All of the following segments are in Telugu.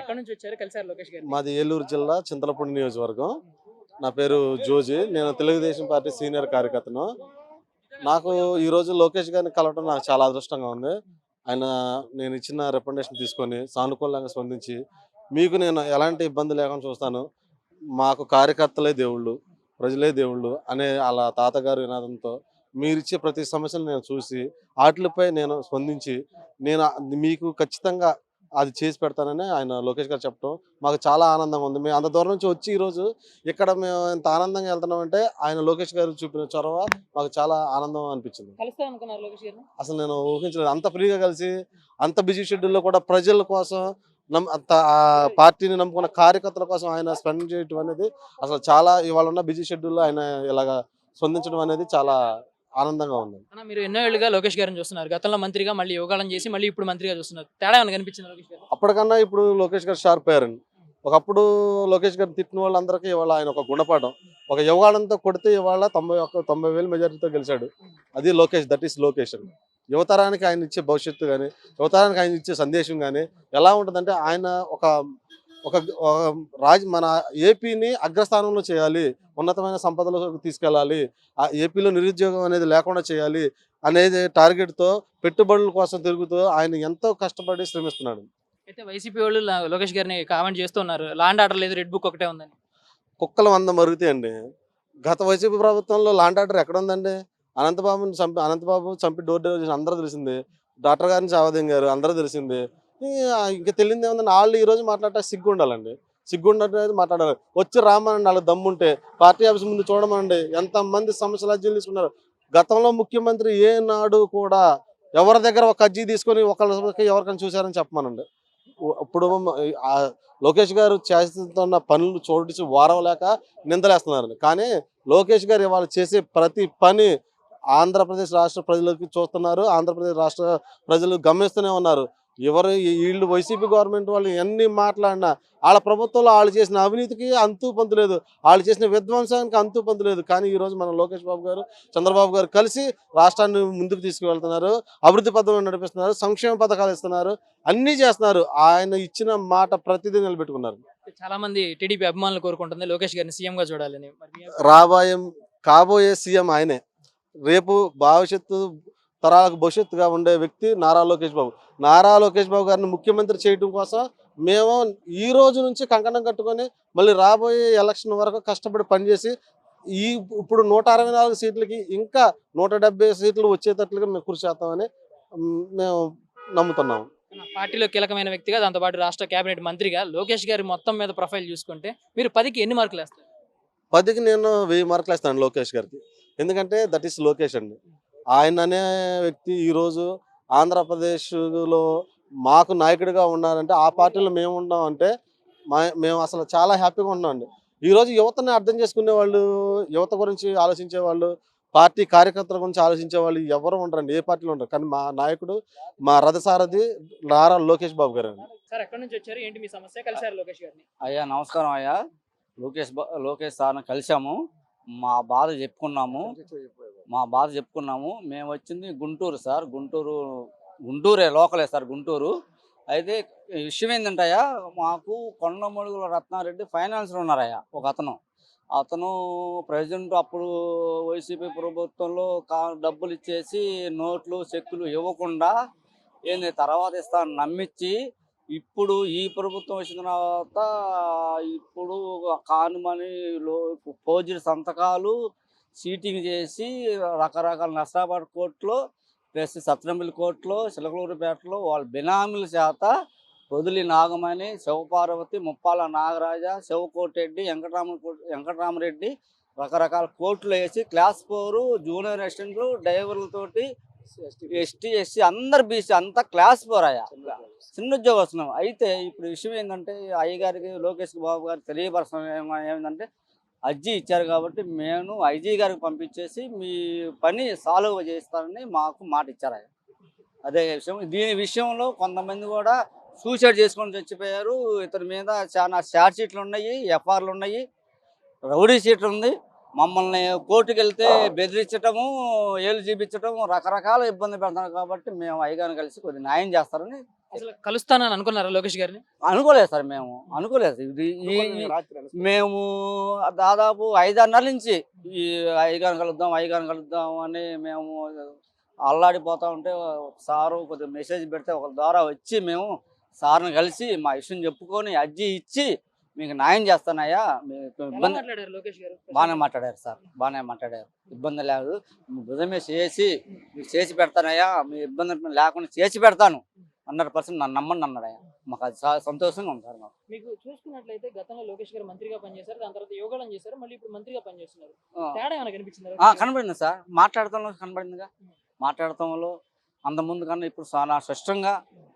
ఎక్కడి నుంచి వచ్చారు? కలిసారు లోకేష్ గారు మాది ఏలూరు జిల్లా చింతలపూడి నియోజకవర్గం. నా పేరు జోజి. నేను తెలుగుదేశం పార్టీ సీనియర్ కార్యకర్తను. నాకు ఈరోజు లోకేష్ గారిని కలవడం నాకు చాలా అదృష్టంగా ఉంది. ఆయన నేను ఇచ్చిన రికమెండేషన్ తీసుకొని సానుకూలంగా స్పందించి మీకు నేను ఎలాంటి ఇబ్బంది లేకుండా చూస్తాను. మాకు కార్యకర్తలే దేవుళ్ళు ప్రజలే దేవుళ్ళు అనే అలా తాతగారు వినాదంతో మీరిచ్చే ప్రతి సమస్యను నేను చూసి వాటిపై నేను స్పందించి నేను మీకు ఖచ్చితంగా అది చేసి పెడతానని ఆయన లోకేష్ గారు చెప్పడం మాకు చాలా ఆనందంగా ఉంది. మేము అంత దూరం నుంచి వచ్చి ఈరోజు ఇక్కడ మేము ఇంత ఆనందంగా వెళ్తున్నామంటే ఆయన లోకేష్ గారు చూపిన చొరవ మాకు చాలా ఆనందం అనిపించింది. అసలు నేను ఊహించలేదు. అంత ఫ్రీగా కలిసి అంత బిజీ షెడ్యూల్లో కూడా ప్రజల కోసం అంత ఆ పార్టీని నమ్ముకున్న కార్యకర్తల కోసం ఆయన స్పెండ్ చేయటం అనేది అసలు చాలా ఇవాళ ఉన్న బిజీ షెడ్యూల్లో ఆయన ఇలాగా స్పందించడం అనేది చాలా ఆనందంగా ఉంది అన్న మీరు ఎన్నో ఏళ్ళుగా లోకేష్ గారిని చూస్తున్నారు. గతంలో మంత్రిగా మళ్ళీ యువగాళం చేసి మళ్ళీ ఇప్పుడు మంత్రిగా చూస్తున్నారు. తేడా ఏమైనా కనిపించింది లోకేష్ గారు అప్పటికన్నా ఇప్పుడు లోకేష్ గారు షార్ప్ అయ్యారండి. ఒకప్పుడు లోకేష్ గారు తిట్టిన వాళ్ళందరికీ ఇవాళ ఆయన ఒక గుణపాఠం. ఒక యువగాడంతో కొడితే ఇవాళ తొంభై ఒక్క తొంభై వేలు మెజారిటీతో గెలిచాడు. అది లోకేష్ దట్ ఈస్ లోకేష్ అండి. యువతరానికి ఆయన ఇచ్చే భవిష్యత్తు కానీ యువతరానికి ఆయన ఇచ్చే సందేశం కానీ ఎలా ఉంటుందంటే ఆయన ఒక ఒక రాజ్ మన ఏపీని అగ్రస్థానంలో చేయాలి ఉన్నతమైన సంపదలకు తీసుకెళ్ళాలి ఆ ఏపీలో నిరుద్యోగం అనేది లేకుండా చేయాలి అనేది టార్గెట్తో పెట్టుబడుల కోసం తిరుగుతూ ఆయన ఎంతో కష్టపడి శ్రమిస్తున్నాడు. అయితే వైసీపీ వాళ్ళు లోకేష్ గారిని కామెంట్ చేస్తూ ఉన్నారు లాండ్ ఆర్డర్ లేదు రెడ్ బుక్ ఒకటే ఉందని. కుక్కల వంద మరుగుతాయండి గత వైసీపీ ప్రభుత్వంలో లాండ్ ఆర్డర్ ఎక్కడ ఉందండి? అనంతబాబుని చంపి అనంతబాబు చంపి డోర్ డెలివరీ అందరూ తెలిసింది. డాక్టర్ గారిని చావదింగారు అందరూ తెలిసింది. ఇంకా తెలియదు ఏముందండి వాళ్ళు ఈ రోజు మాట్లాడటం సిగ్గు ఉండాలండి. సిగ్గు మాట్లాడాలి? వచ్చి రామనండి వాళ్ళ దమ్ముంటే పార్టీ ఆఫీస్ ముందు చూడమనండి. ఎంతమంది సమస్యలు అర్జీలు తీసుకున్నారు? గతంలో ముఖ్యమంత్రి ఏనాడు కూడా ఎవరి దగ్గర ఒక అర్జీ తీసుకొని ఒకళ్ళకి ఎవరికైనా చూశారని చెప్పమనండి. ఇప్పుడు లోకేష్ గారు చేస్తున్న పనులు చూడించి వారవలేక నిందలేస్తున్నారు కానీ లోకేష్ గారు ఇవాళ చేసే ప్రతి పని ఆంధ్రప్రదేశ్ రాష్ట్ర ప్రజలకి చూస్తున్నారు. ఆంధ్రప్రదేశ్ రాష్ట్ర ప్రజలు గమనిస్తూనే ఉన్నారు. ఎవరు వీళ్ళు వైసీపీ గవర్నమెంట్ వాళ్ళు ఎన్ని మాట్లాడినా వాళ్ళ ప్రభుత్వంలో వాళ్ళు చేసిన అవినీతికి అంతు పంతు లేదు. వాళ్ళు చేసిన విధ్వంసానికి అంతు పంతు లేదు. కానీ ఈ రోజు మన లోకేష్ బాబు గారు చంద్రబాబు గారు కలిసి రాష్ట్రాన్ని ముందుకు తీసుకువెళ్తున్నారు. అభివృద్ధి పథకంలో నడిపిస్తున్నారు. సంక్షేమ పథకాలు ఇస్తున్నారు. అన్నీ చేస్తున్నారు. ఆయన ఇచ్చిన మాట ప్రతిదీ నిలబెట్టుకున్నారు. చాలా మంది టీడీపీ అభిమానులు కోరుకుంటుంది. లోకేష్ గారిని సీఎం గా చూడాలని? రాబోయే కాబోయే సీఎం ఆయనే. రేపు భవిష్యత్తు తరాలకు భవిష్యత్తుగా ఉండే వ్యక్తి నారా లోకేష్ బాబు. నారా లోకేష్ బాబు గారిని ముఖ్యమంత్రి చేయడం కోసం మేము ఈ రోజు నుంచి కంకణం కట్టుకొని మళ్ళీ రాబోయే ఎలక్షన్ వరకు కష్టపడి పనిచేసి ఈ ఇప్పుడు నూట అరవై నాలుగు సీట్లకి ఇంకా నూట డెబ్బై సీట్లు వచ్చేటట్లుగా మేము కృషి చేస్తామని మేము నమ్ముతున్నాము పార్టీలో కీలకమైన వ్యక్తిగా దాంతోపాటు రాష్ట్ర కేబినెట్ మంత్రిగా లోకేష్ గారి మొత్తం మీద ప్రొఫైల్ చూసుకుంటే మీరు పదికి ఎన్ని మార్కులు వేస్తారు? పదికి నేను వెయ్యి మార్కులు వేస్తాను లోకేష్ గారికి. ఎందుకంటే దట్ ఈస్ లోకేష్ అండి. ఆయన అనే వ్యక్తి ఈరోజు ఆంధ్రప్రదేశ్లో మాకు నాయకుడిగా ఉన్నారంటే ఆ పార్టీలో మేము ఉన్నాం అంటే మా మేము అసలు చాలా హ్యాపీగా ఉన్నాం అండి. ఈరోజు యువతని అర్థం చేసుకునే వాళ్ళు యువత గురించి ఆలోచించే వాళ్ళు పార్టీ కార్యకర్తల గురించి ఆలోచించే వాళ్ళు ఎవరు ఉండరండి ఏ పార్టీలో ఉండరు. కానీ మా నాయకుడు మా రథసారథి నారా లోకేష్ బాబు గారు అండి. సార్ ఎక్కడి నుంచి వచ్చారు? ఏంటి మీ సమస్య? కలిసారు లోకేష్ గారిని. అయ్యా నమస్కారం అయ్యా. లోకేష్ బా- లోకేష్ సార్ని కలిసాము మా బాధ చెప్పుకున్నాము. మా బాధ చెప్పుకున్నాము. మేము వచ్చింది గుంటూరు సార్. గుంటూరు గుంటూరే లోకలే సార్ గుంటూరు. అయితే విషయం ఏంటంటయ్యా మాకు కొండమడుగుల రత్నారెడ్డి ఫైనాన్స్లో ఉన్నారయ్యా ఒక అతను అతను ప్రజెంట్ అప్పుడు వైసీపీ ప్రభుత్వంలో కా డబ్బులు ఇచ్చేసి నోట్లు చెక్కులు ఇవ్వకుండా ఏంది తర్వాత ఇస్తాను నమ్మించి ఇప్పుడు ఈ ప్రభుత్వం వచ్చిన తర్వాత ఇప్పుడు కానుమని లో ఫోర్జరీ సంతకాలు సీటింగ్ చేసి రకరకాల నష్టాబాద్ కోర్టులో ప్లస్ సత్రంబిల్ కోర్టులో చిలకలూరుపేటలో వాళ్ళ బినామీల చేత పొదిలి నాగమణి శివపార్వతి ముప్పాల నాగరాజ శివకోటిరెడ్డి వెంకటరామ వెంకటరామరెడ్డి రకరకాల కోర్టులు వేసి క్లాస్ ఫోర్ జూనియర్ అసిస్టెంట్లు డ్రైవర్లతోటి ఎస్టీ ఎస్సీ అందరు బీసీ అంతా క్లాస్ ఫోర్ అయ్యా. చిన్న ఉద్యోగస్తున్నాం అయితే ఇప్పుడు విషయం ఏంటంటే అయ్యగారికి లోకేష్ బాబు గారికి తెలియపరచడం ఏమ- అర్జీ ఇచ్చారు కాబట్టి మేము ఐజీ గారికి పంపించేసి మీ పని సాల్వ్ చేస్తారని మాకు మాట ఇచ్చారు అదే విషయం. దీని విషయంలో కొంతమంది కూడా సూసైడ్ చేసుకొని చచ్చిపోయారు. ఇతని మీద చాలా షార్ట్ షీట్లు ఉన్నాయి ఎఫ్ఆర్లు ఉన్నాయి రౌడీ షీట్ ఉంది. మమ్మల్ని కోర్టుకు వెళ్తే బెదిరించటము ఏళ్ళు చూపించటము రకరకాల ఇబ్బంది పెడతారు కాబట్టి మేము అయ్యగారిని కలిసి కొద్దిగా న్యాయం చేస్తారని అసలు కలుస్తానని అనుకున్నారా లోకేష్ గారిని? అనుకోలేదు సార్ మేము అనుకోలేదు ఇది ఈ- మేము దాదాపు ఐదారు నెలల నుంచి ఈ అయ్యగారిని కలుద్దాం అయ్యగారిని కలుద్దాం అని మేము అల్లాడిపోతా ఉంటే సారు కొద్దిగా మెసేజ్ పెడితే ఒక ద్వారా వచ్చి మేము సార్ని కలిసి మా విషయం చెప్పుకొని అర్జీ ఇచ్చి మీకు న్యాయం చేస్తానయ్యా. మీకు ఎలా ఇబ్బంది మాట్లాడారు లోకేష్ గారు? బాగానే మాట్లాడారు సార్ బాగానే మాట్లాడారు. ఇబ్బంది లేదు. మీ చేసి మీకు చేసి పెడతానయ్యా. మీ ఇబ్బంది లేకుండా చేసి పెడతాను. హండ్రెడ్ పర్సెంట్ నన్ను నమ్మండి అన్నాడయ్యా మాకు అది చాలా సంతోషంగా ఉంది సార్ మాకు. మీకు చూసుకున్నట్లయితే గతంలో లోకేష్ గారు మంత్రిగా పనిచేశారు దాని తర్వాత యోగాలను చేశారు మళ్ళీ ఇప్పుడు మంత్రిగా పనిచేస్తున్నారు. తేడా ఏమైనా కనిపించిందా కనబడింది సార్. మాట్లాడటంలో కనబడిందిగా. మాట్లాడటంలో అంత ముందు కన్నా ఇప్పుడు చాలా స్పష్టంగా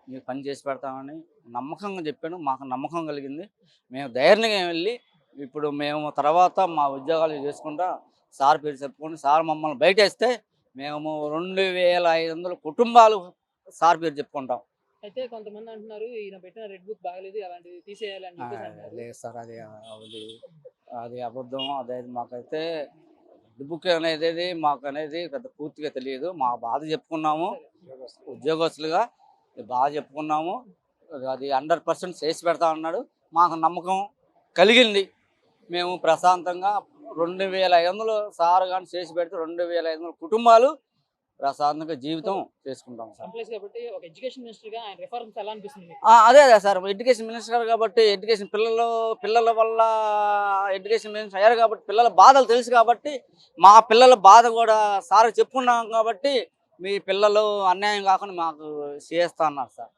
మీరు పని చేసి పెడతామని నమ్మకంగా చెప్పాను. మాకు నమ్మకం కలిగింది. మేము ధైర్యంగా వెళ్ళి ఇప్పుడు మేము తర్వాత మా ఉద్యోగాలు చేసుకుంటా సార్ పేరు చెప్పుకొని సార్ మమ్మల్ని బయట వేస్తే మేము రెండు వేల ఐదు వందల కుటుంబాలు సార్ పేరు చెప్పుకుంటాం. అయితే కొంతమంది అంటున్నారు ఈయన పెట్టిన రెడ్ బుక్ బాగలేదు అలాంటివి తీసేయాలి అని చెప్పేసి. లేదు సార్ అది అది అది అబద్ధం అదే మాకైతే బుక్ అనేది మాకు అనేది పెద్ద పూర్తిగా తెలియదు. మా బాధ చెప్పుకున్నాము ఉద్యోగస్తులుగా బాధ చెప్పుకున్నాము. అది హండ్రెడ్ పర్సెంట్ చేసి పెడతా ఉన్నాడు మాకు నమ్మకం కలిగింది. మేము ప్రశాంతంగా రెండు వేల ఐదు వందలు సార్ కానీ చేసి పెడితే రెండు వేల ఐదు వందల కుటుంబాలు ప్రశాంతంగా జీవితం చేసుకుంటాం సార్. అదే అదే సార్. ఎడ్యుకేషన్ మినిస్టర్ కాబట్టి ఎడ్యుకేషన్ పిల్లలు పిల్లల వల్ల ఎడ్యుకేషన్ మినిస్టర్ అయ్యారు కాబట్టి పిల్లల బాధలు తెలుసు కాబట్టి మా పిల్లల బాధ కూడా సార్ చెప్పుకున్నాం కాబట్టి మీ పిల్లలు అన్యాయం కాకుండా మాకు చేస్తా అన్నారు సార్.